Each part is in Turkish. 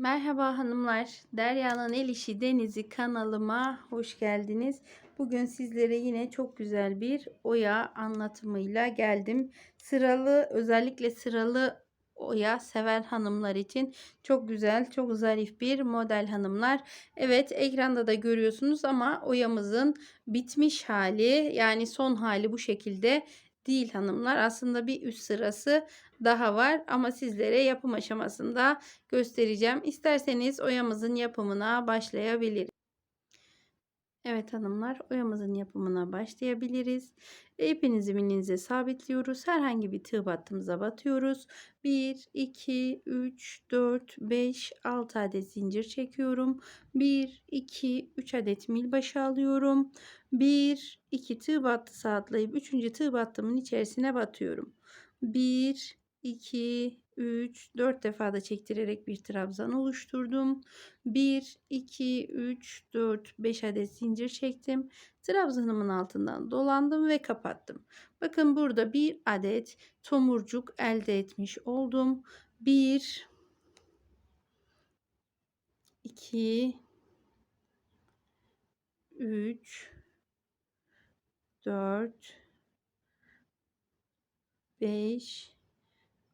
Merhaba hanımlar. Derya'nın El İşi Denizi kanalıma hoş geldiniz. Bugün sizlere yine çok güzel bir oya anlatımıyla geldim. Sıralı özellikle sıralı oya sever hanımlar için çok güzel, çok zarif bir model hanımlar. Evet ekranda da görüyorsunuz ama oyamızın bitmiş hali yani son hali bu şekilde değil hanımlar. Aslında bir üst sırası daha var ama sizlere yapım aşamasında göstereceğim. İsterseniz oyamızın yapımına başlayabiliriz. Evet hanımlar oyamızın yapımına başlayabiliriz. İpinizi milinize sabitliyoruz. Herhangi bir tığ battığımıza batıyoruz. 1, 2, 3, 4, 5, 6 adet zincir çekiyorum. 1, 2, 3 adet mil başı alıyorum. 1, 2 tığ battısı atlayıp 3. tığ battımın içerisine batıyorum. 1, 2, 3, 4 defa da çektirerek bir trabzan oluşturdum. 1, 2, 3, 4, 5 adet zincir çektim. Trabzanımın altından dolandım ve kapattım. Bakın burada bir adet tomurcuk elde etmiş oldum. 1, 2, 3, 4, 5,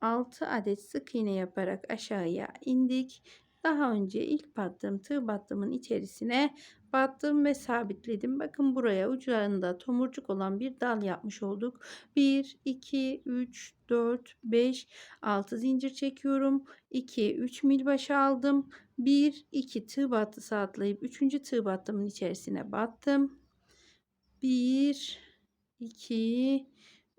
6 adet sık iğne yaparak aşağıya indik. Daha önce ilk battığım tığ battımın içerisine battım ve sabitledim. Bakın buraya ucunda tomurcuk olan bir dal yapmış olduk. 1, 2, 3, 4, 5, 6 zincir çekiyorum. 2, 3 mil başı aldım. 1, 2 tığ battısı atlayıp 3. tığ battımın içerisine battım. 1, 2,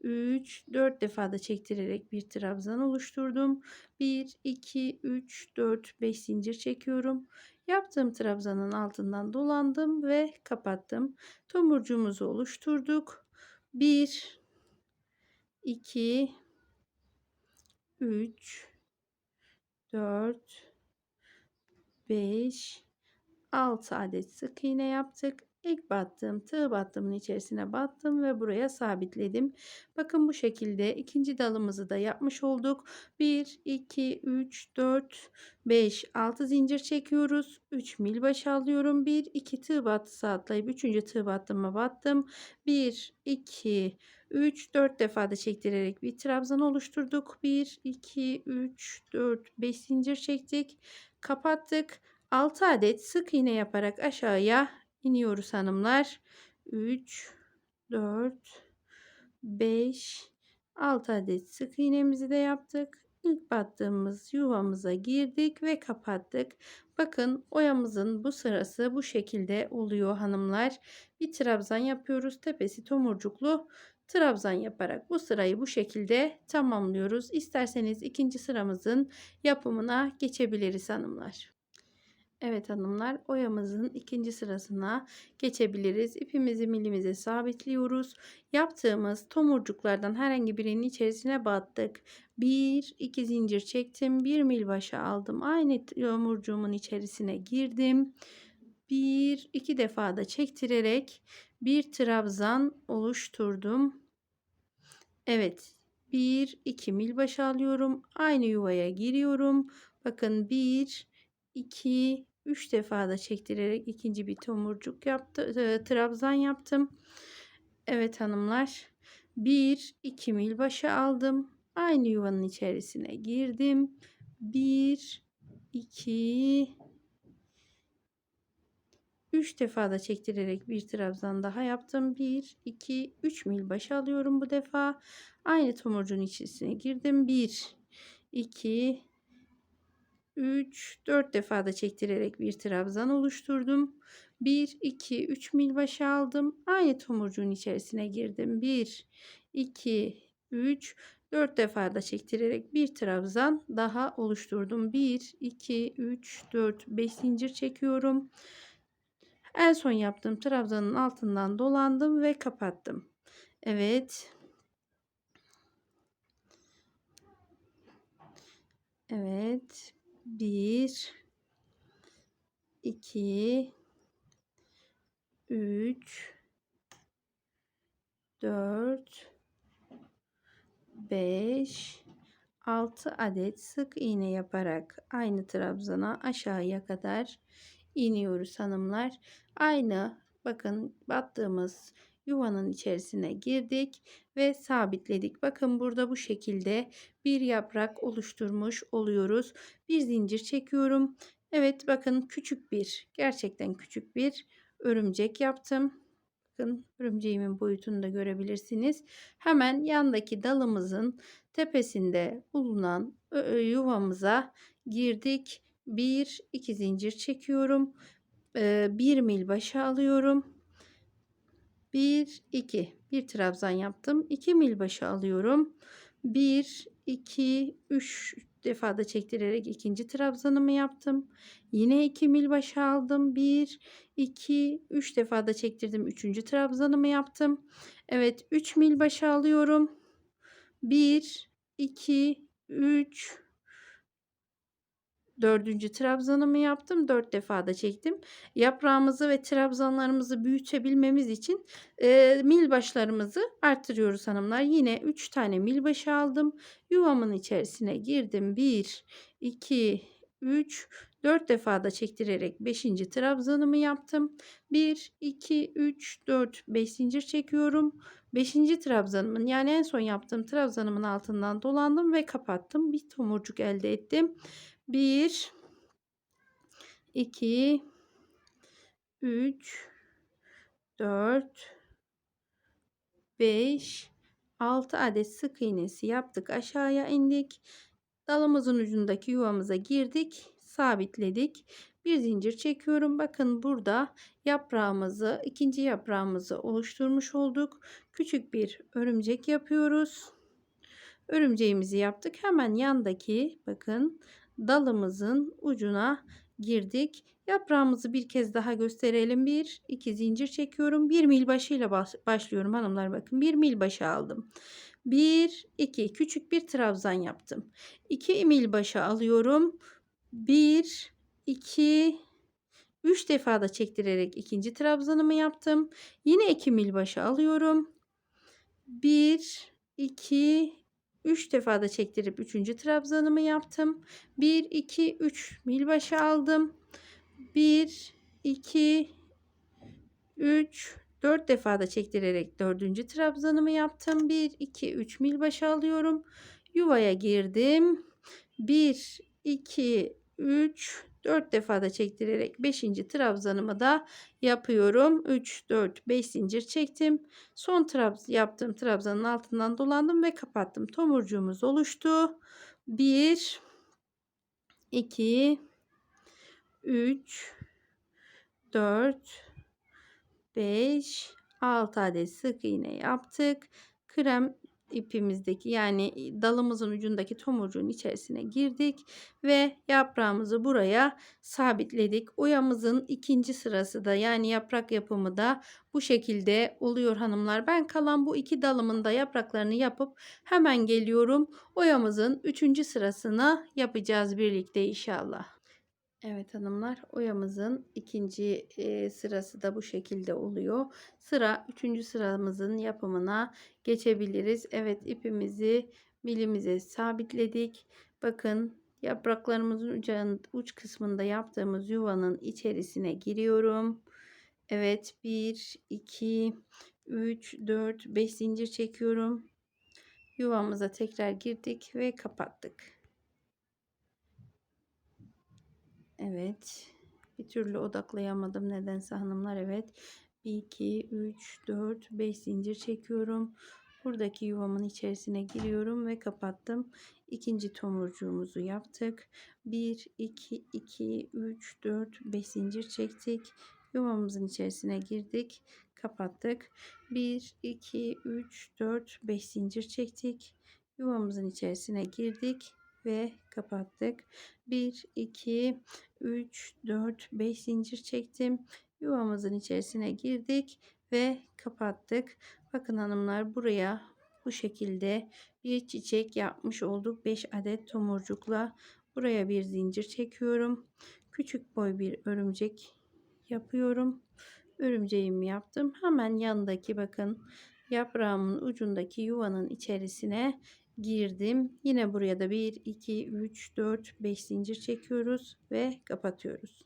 3, 4 defa da çektirerek bir trabzan oluşturdum. 1, 2, 3, 4, 5 zincir çekiyorum. Yaptığım trabzanın altından dolandım ve kapattım. Tomurcuğumuzu oluşturduk. 1, 2, 3, 4, 5, 6 adet sık iğne yaptık. İlk battığım tığ battımın içerisine battım ve buraya sabitledim. Bakın bu şekilde ikinci dalımızı da yapmış olduk. 1, 2, 3, 4, 5, 6 zincir çekiyoruz. 3 mil baş alıyorum. 1, 2 tığ battısı atlayıp 3. tığ battıma battım. 1, 2, 3, 4 defa da çektirerek bir trabzan oluşturduk. 1, 2, 3, 4, 5 zincir çektik. Kapattık. 6 adet sık iğne yaparak aşağıya iniyoruz hanımlar. 3, 4, 5, 6 adet sık iğnemizi de yaptık. İlk battığımız yuvamıza girdik ve kapattık. Bakın oyamızın bu sırası bu şekilde oluyor hanımlar. Bir trabzan yapıyoruz. Tepesi tomurcuklu trabzan yaparak bu sırayı bu şekilde tamamlıyoruz. İsterseniz ikinci sıramızın yapımına geçebiliriz hanımlar. Evet hanımlar oyamızın ikinci sırasına geçebiliriz. İpimizi milimize sabitliyoruz. Yaptığımız tomurcuklardan herhangi birinin içerisine battık. 1 2 zincir çektim. 1 mil başa aldım. Aynı tomurcuğumun içerisine girdim. 1 2 defa da çektirerek bir trabzan oluşturdum. Evet. 1 2 mil başa alıyorum. Aynı yuvaya giriyorum. Bakın 1 2 3 defa da çektirerek ikinci bir tomurcuk yaptı, e, trabzan yaptım. Evet hanımlar. 1 2 mil başa aldım. Aynı yuvanın içerisine girdim. 1 2 3 defa da çektirerek bir trabzan daha yaptım. 1 2 3 mil başa alıyorum bu defa. Aynı tomurcuğun içerisine girdim. 1 2 3 4 defa da çektirerek bir trabzan oluşturdum. 1 2 3 mil başa aldım. Aynı tomurcuğun içerisine girdim. 1 2 3 4 defa da çektirerek bir trabzan daha oluşturdum. 1 2 3 4 5 zincir çekiyorum. En son yaptığım trabzanın altından dolandım ve kapattım. Evet. Evet. 1 2 3 4 5 6 adet sık iğne yaparak aynı trabzana aşağıya kadar iniyoruz hanımlar. Aynı bakın battığımız yuvanın içerisine girdik ve sabitledik. Bakın burada bu şekilde bir yaprak oluşturmuş oluyoruz. Bir zincir çekiyorum. Evet bakın küçük bir gerçekten küçük bir örümcek yaptım. Bakın örümceğimin boyutunu da görebilirsiniz. Hemen yandaki dalımızın tepesinde bulunan yuvamıza girdik. Bir iki zincir çekiyorum. Bir mil başa alıyorum. 1 2 bir trabzan yaptım. 2 mil başı alıyorum. 1 2 3 defa da çektirerek ikinci trabzanımı yaptım. Yine 2 mil başı aldım. 1 2 3 defa da çektirdim. Üçüncü trabzanımı yaptım. Evet 3 mil başı alıyorum. 1 2 3 dördüncü trabzanımı yaptım. Dört defa da çektim. Yaprağımızı ve trabzanlarımızı büyütebilmemiz için e, mil başlarımızı arttırıyoruz hanımlar. Yine 3 tane mil başı aldım. Yuvamın içerisine girdim. 1, 2, 3, 4 defa da çektirerek 5. trabzanımı yaptım. 1, 2, 3, 4, 5 zincir çekiyorum. 5. trabzanımın yani en son yaptığım trabzanımın altından dolandım ve kapattım. Bir tomurcuk elde ettim. 1 2 3 4 5 6 adet sık iğnesi yaptık. Aşağıya indik. Dalımızın ucundaki yuvamıza girdik. Sabitledik. Bir zincir çekiyorum. Bakın burada yaprağımızı, ikinci yaprağımızı oluşturmuş olduk. Küçük bir örümcek yapıyoruz. Örümceğimizi yaptık. Hemen yandaki bakın dalımızın ucuna girdik. Yaprağımızı bir kez daha gösterelim. Bir, iki zincir çekiyorum. Bir mil başıyla başlıyorum hanımlar bakın. Bir mil başı aldım. Bir, iki küçük bir trabzan yaptım. İki mil başı alıyorum. Bir, iki, üç defa da çektirerek ikinci trabzanımı yaptım. Yine iki mil başı alıyorum. Bir, iki, 3 defa da çektirip 3. trabzanımı yaptım. 1 2 3 mil başı aldım. 1 2 3 4 defa da çektirerek 4. trabzanımı yaptım. 1 2 3 mil başı alıyorum. Yuvaya girdim. 1 2 3 4 defa da çektirerek 5. trabzanımı da yapıyorum. 3 4 5 zincir çektim. Son trabz yaptığım trabzanın altından dolandım ve kapattım. Tomurcuğumuz oluştu. 1 2 3 4 5 6 adet sık iğne yaptık. Krem ipimizdeki yani dalımızın ucundaki tomurcuğun içerisine girdik ve yaprağımızı buraya sabitledik. Oyamızın ikinci sırası da yani yaprak yapımı da bu şekilde oluyor hanımlar. Ben kalan bu iki dalımın da yapraklarını yapıp hemen geliyorum. Oyamızın üçüncü sırasını yapacağız birlikte inşallah. Evet hanımlar oyamızın ikinci e, sırası da bu şekilde oluyor. Sıra üçüncü sıramızın yapımına geçebiliriz. Evet ipimizi milimize sabitledik. Bakın yapraklarımızın ucun, uç kısmında yaptığımız yuvanın içerisine giriyorum. Evet 1 2 3 4 5 zincir çekiyorum. Yuvamıza tekrar girdik ve kapattık. Evet. Bir türlü odaklayamadım nedense hanımlar. Evet. 1, 2, 3, 4, 5 zincir çekiyorum. Buradaki yuvamın içerisine giriyorum ve kapattım. İkinci tomurcuğumuzu yaptık. 1, 2, 2, 3, 4, 5 zincir çektik. Yuvamızın içerisine girdik. Kapattık. 1, 2, 3, 4, 5 zincir çektik. Yuvamızın içerisine girdik ve kapattık. 1 2 3 4 5 zincir çektim. Yuvamızın içerisine girdik ve kapattık. Bakın hanımlar buraya bu şekilde bir çiçek yapmış olduk. 5 adet tomurcukla buraya bir zincir çekiyorum. Küçük boy bir örümcek yapıyorum. Örümceğimi yaptım. Hemen yanındaki bakın yaprağımın ucundaki yuvanın içerisine girdim. Yine buraya da 1, 2, 3, 4, 5 zincir çekiyoruz ve kapatıyoruz.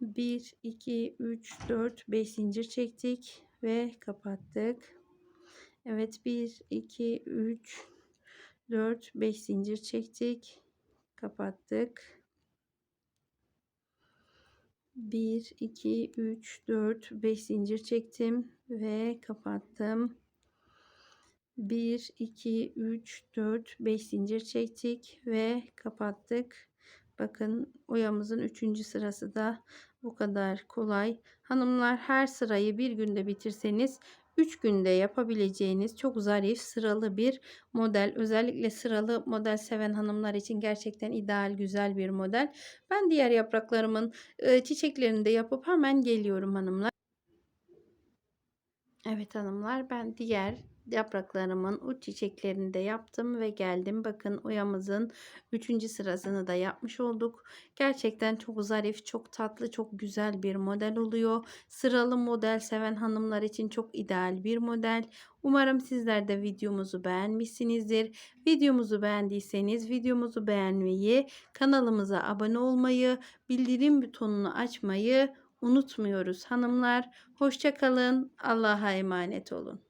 1, 2, 3, 4, 5 zincir çektik ve kapattık. Evet 1, 2, 3, 4, 5 zincir çektik. Kapattık. 1, 2, 3, 4, 5 zincir çektim ve kapattım. 1, 2, 3, 4, 5 zincir çektik ve kapattık. Bakın oyamızın 3. sırası da bu kadar kolay. Hanımlar her sırayı bir günde bitirseniz 3 günde yapabileceğiniz çok zarif sıralı bir model. Özellikle sıralı model seven hanımlar için gerçekten ideal güzel bir model. Ben diğer yapraklarımın e, çiçeklerini de yapıp hemen geliyorum hanımlar. Evet hanımlar ben diğer yapraklarımın uç çiçeklerini de yaptım ve geldim. Bakın oyamızın 3. sırasını da yapmış olduk. Gerçekten çok zarif, çok tatlı, çok güzel bir model oluyor. Sıralı model seven hanımlar için çok ideal bir model. Umarım sizler de videomuzu beğenmişsinizdir. Videomuzu beğendiyseniz videomuzu beğenmeyi, kanalımıza abone olmayı, bildirim butonunu açmayı unutmuyoruz hanımlar. Hoşça kalın. Allah'a emanet olun.